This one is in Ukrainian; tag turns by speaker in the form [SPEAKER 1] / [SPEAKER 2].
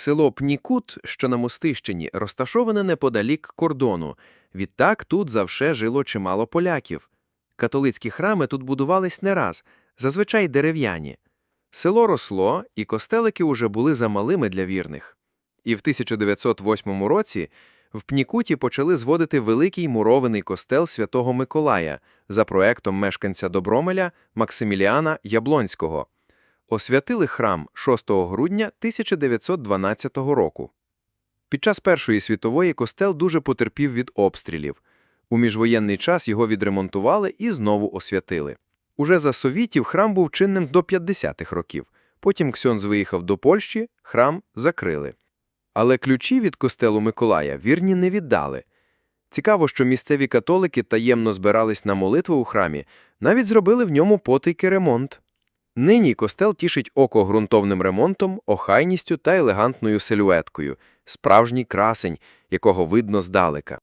[SPEAKER 1] Село Пнікут, що на Мостищині, розташоване неподалік кордону. Відтак тут завше жило чимало поляків. Католицькі храми тут будувались не раз, зазвичай дерев'яні. Село росло, і костелики уже були замалими для вірних. І в 1908 році в Пнікуті почали зводити великий мурований костел Святого Миколая за проектом мешканця Добромеля Максиміліана Яблонського. Освятили храм 6 грудня 1912 року. Під час Першої світової костел дуже потерпів від обстрілів. У міжвоєнний час його відремонтували і знову освятили. Уже за совітів храм був чинним до 50-х років. Потім Ксьонз виїхав до Польщі, храм закрили. Але ключі від костелу Миколая вірні не віддали. Цікаво, що місцеві католики таємно збирались на молитву у храмі, навіть зробили в ньому потайки ремонт. Нині костел тішить око ґрунтовним ремонтом, охайністю та елегантною силюеткою, справжній красень, якого видно здалека.